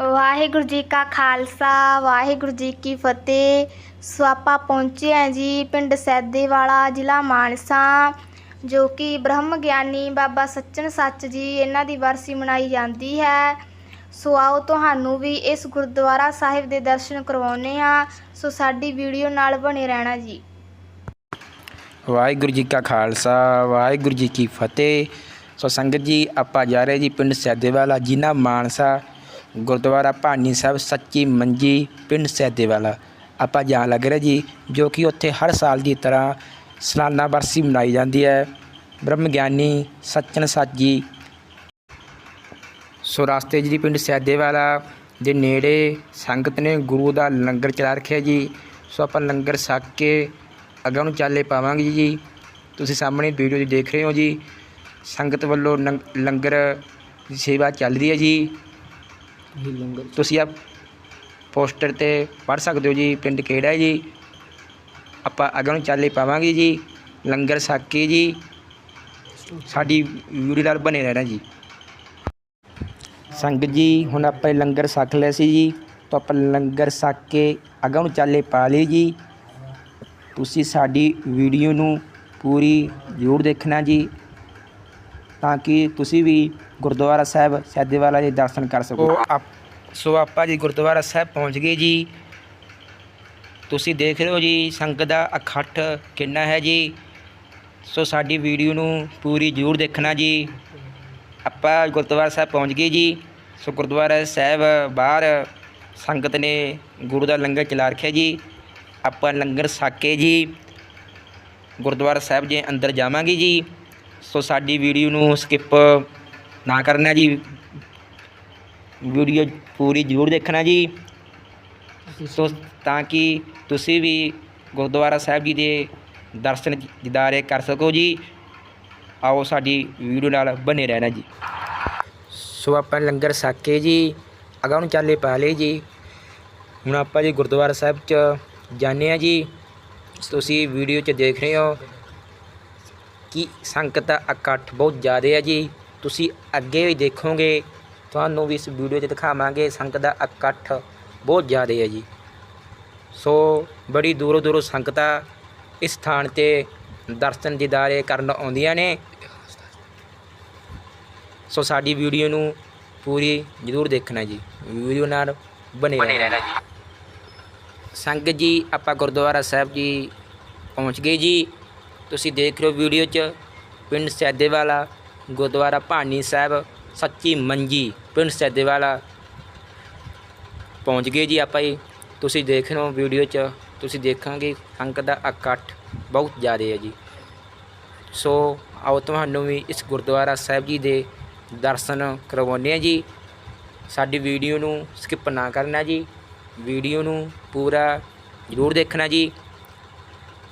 ਵਾਹਿਗੁਰੂ ਜੀ ਕਾ ਖਾਲਸਾ, ਵਾਹਿਗੁਰੂ ਜੀ ਕੀ ਫਤਿਹ। ਸੋ ਆਪਾਂ ਪਹੁੰਚੇ ਹਾਂ ਜੀ ਪਿੰਡ ਸੈਦੇਵਾਲਾ, ਜ਼ਿਲ੍ਹਾ ਮਾਨਸਾ, ਜੋ ਕਿ ਬ੍ਰਹਮ ਗਿਆਨੀ ਬਾਬਾ ਸੱਚਨ ਸੱਚ ਜੀ ਇਹਨਾਂ ਦੀ ਵਰਸੀ ਮਨਾਈ ਜਾਂਦੀ ਹੈ। ਸੋ ਆਓ ਤੁਹਾਨੂੰ ਵੀ ਇਸ ਗੁਰਦੁਆਰਾ ਸਾਹਿਬ ਦੇ ਦਰਸ਼ਨ ਕਰਵਾਉਨੇ ਆ ਸੋ ਸਾਡੀ ਵੀਡੀਓ ਨਾਲ ਬਣੇ ਰਹਿਣਾ ਜੀ। ਵਾਹਿਗੁਰੂ ਜੀ ਕਾ ਖਾਲਸਾ, ਵਾਹਿਗੁਰੂ ਜੀ ਕੀ ਫਤਿਹ। ਸੋ ਸੰਗਤ ਜੀ, ਆਪਾਂ ਜਾ ਰਹੇ ਜੀ ਪਿੰਡ ਸੈਦੇਵਾਲਾ, ਜ਼ਿਲ੍ਹਾ ਮਾਨਸਾ। ਗੁਰਦੁਆਰਾ ਭਾਨੀ ਸਾਹਿਬ ਸੱਚੀ ਮੰਜੀ ਪਿੰਡ ਸੈਦੇਵਾਲਾ ਆਪਾਂ ਜਾਣ ਲੱਗ ਰਹੇ ਜੀ, ਜੋ ਕਿ ਉੱਥੇ ਹਰ ਸਾਲ ਦੀ ਤਰ੍ਹਾਂ ਸਾਲਾਨਾ ਵਰਸੀ ਮਨਾਈ ਜਾਂਦੀ ਹੈ। ਬ੍ਰਹਮ ਗਿਆਨੀ ਸੱਚਨ ਸੱਚ ਜੀ। ਸੋ ਰਸਤੇ 'ਚ ਜੀ ਪਿੰਡ ਸੈਦੇਵਾਲਾ ਦੇ ਨੇੜੇ ਸੰਗਤ ਨੇ ਗੁਰੂ ਦਾ ਲੰਗਰ ਚਲਾ ਰੱਖਿਆ ਜੀ। ਸੋ ਆਪਾਂ ਲੰਗਰ ਛਕ ਕੇ ਅੱਗੇ ਨੂੰ ਚਾਲੇ ਪਾਵਾਂਗੇ ਜੀ। ਤੁਸੀਂ ਸਾਹਮਣੇ ਵੀਡੀਓ 'ਚ ਦੇਖ ਰਹੇ ਹੋ ਜੀ, ਸੰਗਤ ਵੱਲੋਂ ਨੰਗ- ਲੰਗਰ ਸੇਵਾ ਚੱਲ ਰਹੀ ਹੈ ਜੀ। ਲੰਗਰ ਤੁਸੀਂ ਆ ਪੋਸਟਰ ਤੇ ਪੜ੍ਹ ਸਕਦੇ ਹੋ ਜੀ, ਪਿੰਡ ਕਿਹੜਾ ਹੈ ਜੀ? ਆਪਾਂ ਅੱਗੇ ਨੂੰ ਚਾਲੇ ਪਾਵਾਂਗੇ ਜੀ, ਲੰਗਰ ਛਕ ਕੇ ਜੀ। ਸਾਡੀ ਵੀਡੀਓ ਨਾਲ ਬਣੇ ਰਹਿਣਾ ਜੀ। ਸੰਗਤ ਜੀ, ਹੁਣ ਆਪਾਂ ਲੰਗਰ ਸੱਕ ਲਿਆ ਸੀ ਜੀ, ਤਾਂ ਆਪਾਂ ਲੰਗਰ ਸੱਕ ਕੇ ਅੱਗੇ ਨੂੰ ਚਾਲੇ ਪਾ ਲਈ ਜੀ। ਤੁਸੀਂ ਸਾਡੀ ਵੀਡੀਓ ਨੂੰ ਪੂਰੀ ਜ਼ਰੂਰ ਦੇਖਣਾ ਜੀ। ਤਾਂ ਕਿ ਤੁਸੀਂ ਵੀ ਗੁਰਦੁਆਰਾ ਸਾਹਿਬ ਸੈਦੇਵਾਲਾ ਦੇ ਦਰਸ਼ਨ ਕਰ ਸਕੋ। ਸੋ ਆਪਾਂ ਜੀ ਗੁਰਦੁਆਰਾ ਸਾਹਿਬ ਪਹੁੰਚ ਗਏ ਜੀ। ਤੁਸੀਂ ਦੇਖ ਰਹੇ ਹੋ ਜੀ, ਸੰਗਤ ਦਾ ਇਕੱਠ ਕਿੰਨਾ ਹੈ ਜੀ। ਸੋ ਸਾਡੀ ਵੀਡੀਓ ਨੂੰ ਪੂਰੀ ਜ਼ਰੂਰ ਦੇਖਣਾ ਜੀ। ਆਪਾਂ ਗੁਰਦੁਆਰਾ ਸਾਹਿਬ ਪਹੁੰਚ ਗਏ ਜੀ। ਸੋ ਗੁਰਦੁਆਰਾ ਸਾਹਿਬ ਬਾਹਰ ਸੰਗਤ ਨੇ ਗੁਰੂ ਦਾ ਲੰਗਰ ਚਲਾ ਰੱਖਿਆ ਜੀ। ਆਪਾਂ ਲੰਗਰ ਸਾਕੇ ਜੀ ਗੁਰਦੁਆਰਾ ਸਾਹਿਬ ਦੇ ਅੰਦਰ ਜਾਵਾਂਗੇ ਜੀ। ਸੋ ਸਾਡੀ ਵੀਡੀਓ ਨੂੰ ਸਕਿਪ ਨਾ ਕਰਨਾ ਜੀ। ਵੀਡੀਓ ਪੂਰੀ ਜ਼ਰੂਰ ਦੇਖਣਾ ਜੀ। ਸੋ ਤਾਂ ਕਿ ਤੁਸੀਂ ਵੀ ਗੁਰਦੁਆਰਾ ਸਾਹਿਬ ਜੀ ਦੇ ਦਰਸ਼ਨ ਦੀਦਾਰੇ ਕਰ ਸਕੋ ਜੀ। ਆਓ ਸਾਡੀ ਵੀਡੀਓ ਨਾਲ ਬਨੇ ਰਹਿਣਾ ਜੀ। ਸੋ ਆਪਾਂ ਲੰਗਰ ਸਾਕੇ ਜੀ ਅਗਾਂ ਨੂੰ ਚੱਲੇ ਪਾ ਲਏ ਜੀ। ਹੁਣ ਆਪਾਂ ਜੀ ਗੁਰਦੁਆਰਾ ਸਾਹਿਬ ਚ ਜਾਂਦੇ ਆ ਜੀ। ਤੁਸੀਂ ਵੀਡੀਓ 'ਚ ਦੇਖ ਰਹੇ ਹੋ। ਕਿ ਸੰਗਤ ਦਾ ਇਕੱਠ ਬਹੁਤ ਜ਼ਿਆਦਾ ਹੈ ਜੀ? ਤੁਸੀਂ ਅੱਗੇ ਵੀ ਦੇਖੋਗੇ ਤੁਹਾਨੂੰ ਵੀ ਇਸ ਵੀਡੀਓ 'ਚ ਦਿਖਾਵਾਂਗੇ ਸੰਗਤ ਦਾ ਇਕੱਠ ਬਹੁਤ ਜ਼ਿਆਦਾ ਹੈ ਜੀ। ਸੋ ਬੜੀ ਦੂਰੋਂ ਦੂਰੋਂ ਸੰਗਤਾਂ ਇਸ ਸਥਾਨ ਤੇ ਦਰਸ਼ਨ ਦੀਦਾਰੇ ਕਰਨ ਆਉਂਦੀਆਂ ਨੇ। ਸੋ ਸਾਡੀ ਵੀਡੀਓ ਨੂੰ ਪੂਰੀ ਜ਼ਰੂਰ ਦੇਖਣਾ ਜੀ। ਵੀਡੀਓ ਨਾਲ ਬਣੇ ਰਹਿਣਾ। ਜੀ। ਸੰਗਤ ਜੀ ਆਪਾਂ ਗੁਰਦੁਆਰਾ ਸਾਹਿਬ ਜੀ ਪਹੁੰਚ ਗਏ ਜੀ। ਤੁਸੀਂ ਦੇਖ ਰਹੇ ਹੋ ਵੀਡੀਓ 'ਚ ਪਿੰਡ ਸੈਦੇਵਾਲਾ, ਗੁਰਦੁਆਰਾ ਭਾਨੀ ਸਾਹਿਬ, ਸੱਚੀ ਮੰਜੀ, ਪਿੰਡ ਸੈਦੇਵਾਲਾ। ਪਹੁੰਚ ਗਏ ਜੀ ਆਪਾਂ ਜੀ। ਤੁਸੀਂ ਦੇਖ ਰਹੇ ਹੋ ਵੀਡੀਓ 'ਚ, ਤੁਸੀਂ ਦੇਖਾਂਗੇ ਸੰਗਤ ਦਾ ਇਕੱਠ ਬਹੁਤ ਜ਼ਿਆਦਾ ਹੈ ਜੀ। ਸੋ ਆਓ ਤੁਹਾਨੂੰ ਵੀ ਇਸ ਗੁਰਦੁਆਰਾ ਸਾਹਿਬ ਜੀ ਦੇ ਦਰਸ਼ਨ ਕਰਵਾਉਂਦੇ ਆ ਜੀ। ਸਾਡੀ ਵੀਡੀਓ ਨੂੰ ਸਕਿਪ ਨਾ ਕਰਨਾ ਜੀ। ਵੀਡੀਓ ਨੂੰ ਪੂਰਾ ਜ਼ਰੂਰ ਦੇਖਣਾ ਜੀ।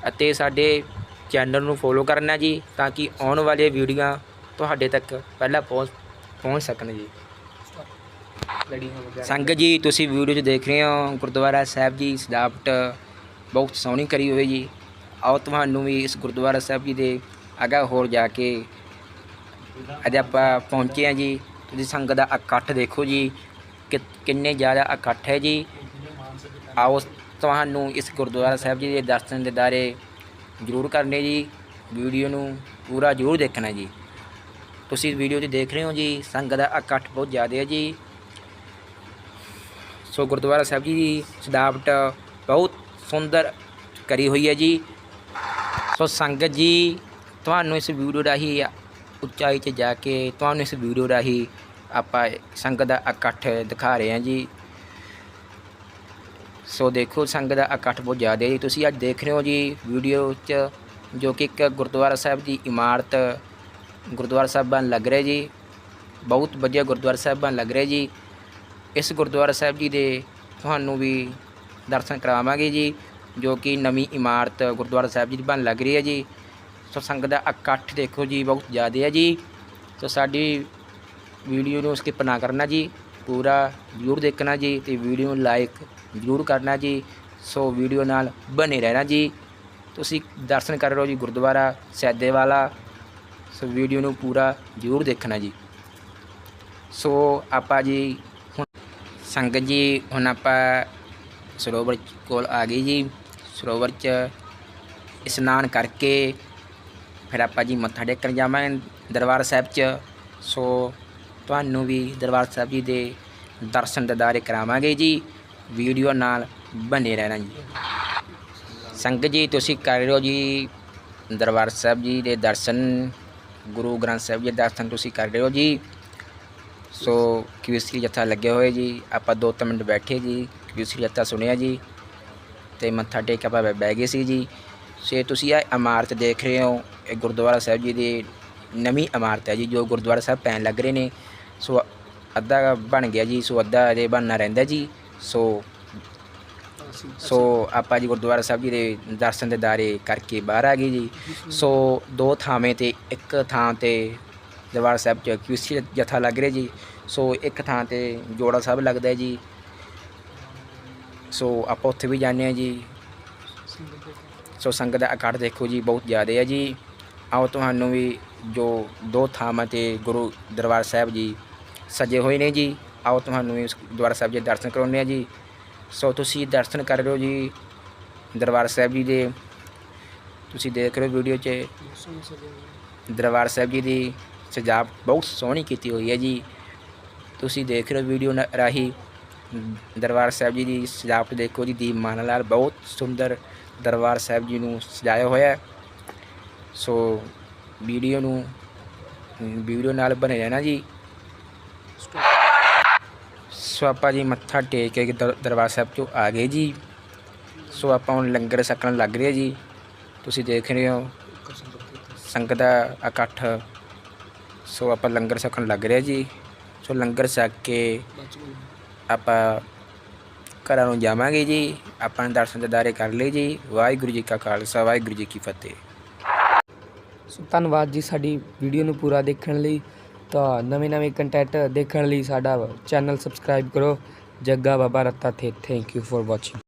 ਅਤੇ ਸਾਡੇ ਚੈਨਲ ਨੂੰ ਫੋਲੋ ਕਰਨਾ ਜੀ, ਤਾਂ ਕਿ ਆਉਣ ਵਾਲੇ ਵੀਡੀਓ ਤੁਹਾਡੇ ਤੱਕ ਪਹਿਲਾਂ ਪਹੁੰਚ ਪਹੁੰਚ ਸਕਣ ਜੀ। ਸੰਗਤ ਜੀ, ਤੁਸੀਂ ਵੀਡੀਓ 'ਚ ਦੇਖ ਰਹੇ ਹੋ, ਗੁਰਦੁਆਰਾ ਸਾਹਿਬ ਜੀ, ਸਜਾਵਟ ਬਹੁਤ ਸੋਹਣੀ ਕਰੀ ਹੋਈ ਜੀ। ਆਓ ਤੁਹਾਨੂੰ ਵੀ ਇਸ ਗੁਰਦੁਆਰਾ ਸਾਹਿਬ ਜੀ ਦੇ ਅਗਾ ਹੋਰ ਜਾ ਕੇ ਅੱਜ ਆਪਾਂ ਪਹੁੰਚੇ ਹਾਂ ਜੀ। ਤੁਸੀਂ ਸੰਗਤ ਦਾ ਇਕੱਠ ਦੇਖੋ ਜੀ ਕਿੰਨੇ ਜ਼ਿਆਦਾ ਇਕੱਠ ਹੈ ਜੀ। ਆਓ ਤੁਹਾਨੂੰ ਇਸ ਗੁਰਦੁਆਰਾ ਸਾਹਿਬ ਜੀ ਦੇ ਦਰਸ਼ਨ ਦੇ ਦਿਦਾਰੇ ਜ਼ਰੂਰ ਕਰਨੇ ਜੀ। ਵੀਡੀਓ ਨੂੰ ਪੂਰਾ ਜ਼ਰੂਰ ਦੇਖਣਾ ਜੀ। ਤੁਸੀਂ ਵੀਡੀਓ 'ਚ ਦੇਖ ਰਹੇ ਹੋ ਜੀ। ਸੰਗਤ ਦਾ ਇਕੱਠ ਬਹੁਤ ਜ਼ਿਆਦਾ ਹੈ ਜੀ। ਸੋ ਗੁਰਦੁਆਰਾ ਸਾਹਿਬ ਜੀ ਦੀ ਸਜਾਵਟ ਬਹੁਤ ਸੁੰਦਰ ਕਰੀ ਹੋਈ ਹੈ ਜੀ। ਸੋ ਸੰਗਤ ਜੀ, ਤੁਹਾਨੂੰ ਇਸ ਵੀਡੀਓ ਰਾਹੀਂ ਉਚਾਈ 'ਚ ਜਾ ਕੇ, ਤੁਹਾਨੂੰ ਇਸ ਵੀਡੀਓ ਰਾਹੀਂ ਆਪਾਂ ਸੰਗਤ ਦਾ ਇਕੱਠ ਦਿਖਾ ਰਹੇ ਹਾਂ ਜੀ। ਸੋ ਦੇਖੋ, ਸੰਗਤ ਦਾ ਇਕੱਠ ਬਹੁਤ ਜ਼ਿਆਦਾ ਜੀ ਤੁਸੀਂ ਅੱਜ ਦੇਖ ਰਹੇ ਹੋ ਜੀ ਵੀਡੀਓ 'ਚ, ਜੋ ਕਿ ਇੱਕ ਗੁਰਦੁਆਰਾ ਸਾਹਿਬ ਦੀ ਇਮਾਰਤ ਗੁਰਦੁਆਰਾ ਸਾਹਿਬ ਬਣ ਲੱਗ ਰਿਹਾ ਜੀ। ਬਹੁਤ ਵਧੀਆ ਗੁਰਦੁਆਰਾ ਸਾਹਿਬ ਬਣ ਲੱਗ ਰਿਹਾ ਜੀ। ਇਸ ਗੁਰਦੁਆਰਾ ਸਾਹਿਬ ਜੀ ਦੇ ਤੁਹਾਨੂੰ ਵੀ ਦਰਸ਼ਨ ਕਰਾਵਾਂਗੇ ਜੀ, ਜੋ ਕਿ ਨਵੀਂ ਇਮਾਰਤ ਗੁਰਦੁਆਰਾ ਸਾਹਿਬ ਜੀ ਦੀ ਬਣ ਲੱਗ ਰਹੀ ਹੈ ਜੀ। ਸੋ ਸੰਗਤ ਦਾ ਇਕੱਠ ਦੇਖੋ ਜੀ, ਬਹੁਤ ਜ਼ਿਆਦਾ ਹੈ ਜੀ। ਸੋ ਸਾਡੀ ਵੀਡੀਓ ਨੂੰ ਸਕਿਪ ਨਾ ਕਰਨਾ ਜੀ। ਪੂਰਾ ਜ਼ਰੂਰ ਦੇਖਣਾ ਜੀ ਤੇ ਵੀਡੀਓ ਨੂੰ ਲਾਈਕ ਜ਼ਰੂਰ ਕਰਨਾ ਜੀ। ਸੋ ਵੀਡੀਓ ਨਾਲ ਬਨੇ ਰਹਿਣਾ ਜੀ। ਤੁਸੀਂ ਦਰਸ਼ਨ ਕਰ ਰਹੇ ਹੋ ਜੀ ਗੁਰਦੁਆਰਾ ਸੈਦੇਵਾਲਾ ਸੋ ਵੀਡੀਓ ਨੂੰ ਪੂਰਾ ਜ਼ਰੂਰ ਦੇਖਣਾ ਜੀ। ਸੋ ਆਪਾਂ ਜੀ ਹੁਣ ਸੰਗਤ ਜੀ, ਹੁਣ ਆਪਾਂ ਸਰੋਵਰ ਕੋਲ ਆ ਗਏ ਜੀ। ਸਰੋਵਰ 'ਚ ਇਸ਼ਨਾਨ ਕਰਕੇ ਫਿਰ ਆਪਾਂ ਜੀ ਮੱਥਾ ਟੇਕਣ ਜਾਵਾਂਗੇ ਦਰਬਾਰ ਸਾਹਿਬ 'ਚ। ਸੋ ਤੁਹਾਨੂੰ ਵੀ ਦਰਬਾਰ ਸਾਹਿਬ ਜੀ ਦੇ ਦਰਸ਼ਨ ਦਿਦਾਰੇ ਕਰਾਵਾਂਗੇ ਜੀ। ਵੀਡੀਓ ਨਾਲ ਬਣੇ ਰਹਿਣਾ ਜੀ। ਸੰਗਤ ਜੀ, ਤੁਸੀਂ ਕਰ ਰਹੇ ਹੋ ਜੀ ਦਰਬਾਰ ਸਾਹਿਬ ਜੀ ਦੇ ਦਰਸ਼ਨ। ਗੁਰੂ ਗ੍ਰੰਥ ਸਾਹਿਬ ਜੀ ਦੇ ਦਰਸ਼ਨ ਤੁਸੀਂ ਕਰ ਰਹੇ ਹੋ ਜੀ। ਸੋ ਕਿਵਿਸਰੀ ਜੱਥਾ ਲੱਗੇ ਹੋਏ ਜੀ? ਆਪਾਂ ਦੋ ਤਿੰਨ ਮਿੰਟ ਬੈਠੇ ਜੀ। ਕਿਵਿਸਰੀ ਜੱਥਾ ਸੁਣਿਆ ਜੀ? ਤੇ ਮੱਥਾ ਟੇਕ ਕੇ ਆਪਾਂ ਬਹਿ- ਬਹਿ ਗਏ ਸੀ ਜੀ। ਸੇ ਤੁਸੀਂ ਇਹ ਇਮਾਰਤ ਦੇਖ ਰਹੇ ਹੋ। ਇਹ ਗੁਰਦੁਆਰਾ ਸਾਹਿਬ ਜੀ ਦੀ ਨਵੀਂ ਇਮਾਰਤ ਹੈ ਜੀ, ਜੋ ਗੁਰਦੁਆਰਾ ਸਾਹਿਬ ਪੈਣ ਲੱਗ ਰਹੇ ਨੇ। ਸੋ ਅੱਧਾ ਬਣ ਗਿਆ ਜੀ, ਸੋ ਅੱਧਾ ਅਜੇ ਬਣਨਾ ਰਹਿੰਦਾ ਜੀ। ਸੋ ਸੋ ਆਪਾਂ ਜੀ ਗੁਰਦੁਆਰਾ ਸਾਹਿਬ ਜੀ ਦੇ ਦਰਸ਼ਨ ਦੇ ਦਾਰੇ ਕਰਕੇ ਬਾਹਰ ਆ ਗਏ ਜੀ। ਸੋ ਦੋ ਥਾਵੇਂ ਤੇ, ਇੱਕ ਥਾਂ ਤੇ ਦਰਬਾਰ ਸਾਹਿਬ ਚ ਕਿਉਸੀ ਜਥਾ ਲੱਗ ਰਿਹਾ ਜੀ। ਸੋ ਇੱਕ ਥਾਂ ਤੇ ਜੋੜਾ ਸਾਹਿਬ ਲੱਗਦਾ ਜੀ। ਸੋ ਆਪਾਂ ਉੱਥੇ ਵੀ ਜਾਂਦੇ ਹਾਂ ਜੀ। ਸੋ ਸੰਗਤ ਦਾ ਇਕੱਠ ਦੇਖੋ ਜੀ, ਬਹੁਤ ਜ਼ਿਆਦਾ ਹੈ ਜੀ। ਆਓ ਤੁਹਾਨੂੰ ਵੀ ਜੋ ਦੋ ਥਾਵਾਂ ਤੇ ਗੁਰੂ ਦਰਬਾਰ ਸਾਹਿਬ ਜੀ ਸਜੇ ਹੋਏ ਨੇ ਜੀ, ਆਓ ਤੁਹਾਨੂੰ ਵੀ ਦਰਬਾਰ ਸਾਹਿਬ ਜੀ ਦੇ ਦਰਸ਼ਨ ਕਰਾਉਂਦੇ ਆ ਜੀ। ਸੋ ਤੁਸੀਂ ਦਰਸ਼ਨ ਕਰ ਰਹੇ ਹੋ ਜੀ ਦਰਬਾਰ ਸਾਹਿਬ ਜੀ ਦੇ। ਤੁਸੀਂ ਦੇਖ ਰਹੇ ਹੋ ਵੀਡੀਓ 'ਚ ਦਰਬਾਰ ਸਾਹਿਬ ਜੀ ਦੀ ਸਜਾਵਟ ਬਹੁਤ ਸੋਹਣੀ ਕੀਤੀ ਹੋਈ ਹੈ ਜੀ। ਤੁਸੀਂ ਦੇਖ ਰਹੇ ਹੋ ਵੀਡੀਓ ਰਾਹੀਂ ਦਰਬਾਰ ਸਾਹਿਬ ਜੀ ਦੀ ਸਜਾਵਟ ਦੇਖੋ ਜੀ ਦੀਪਮਾਲਾ ਲਾਲ ਬਹੁਤ ਸੁੰਦਰ ਦਰਬਾਰ ਸਾਹਿਬ ਜੀ ਨੂੰ ਸਜਾਇਆ ਹੋਇਆ ਸੋ ਵੀਡੀਓ ਨੂੰ, ਵੀਡੀਓ ਨਾਲ ਬਣੇ ਰਹਿਣਾ ਜੀ। ਸੋ ਆਪਾਂ ਜੀ ਮੱਥਾ ਟੇਕ ਕੇ ਦਰ- ਦਰਬਾਰ ਸਾਹਿਬ ਤੋਂ ਆ ਗਏ ਜੀ। ਸੋ ਆਪਾਂ ਹੁਣ ਲੰਗਰ ਛਕਣ ਲੱਗ ਰਹੇ ਜੀ। ਤੁਸੀਂ ਦੇਖ ਰਹੇ ਹੋ, ਸੰਗਤ ਦਾ ਇਕੱਠ। ਸੋ ਆਪਾਂ ਲੰਗਰ ਛਕਣ ਲੱਗ ਰਹੇ ਜੀ। ਸੋ ਲੰਗਰ ਛਕ ਕੇ ਆਪਾਂ ਘਰਾਂ ਨੂੰ ਜਾਵਾਂਗੇ ਜੀ। ਆਪਾਂ ਨੇ ਦਰਸ਼ਨ ਦਿਦਾਰੇ ਕਰ ਲਏ ਜੀ। ਵਾਹਿਗੁਰੂ ਜੀ ਕਾ ਖਾਲਸਾ, ਵਾਹਿਗੁਰੂ ਜੀ ਕੀ ਫਤਿਹ। ਸੋ ਧੰਨਵਾਦ ਜੀ ਸਾਡੀ ਵੀਡੀਓ ਨੂੰ ਪੂਰਾ ਦੇਖਣ ਲਈ। ਤਾਂ ਨਵੇਂ ਨਵੇਂ ਕੰਟੈਂਟ ਦੇਖਣ ਲਈ ਸਾਡਾ ਚੈਨਲ ਸਬਸਕ੍ਰਾਈਬ ਕਰੋ। ਜੱਗਾ ਬਾਬਾ ਰੱਤਾ ਥੇ ਥੈਂਕ ਯੂ ਫॉर ਵਾਚਿੰਗ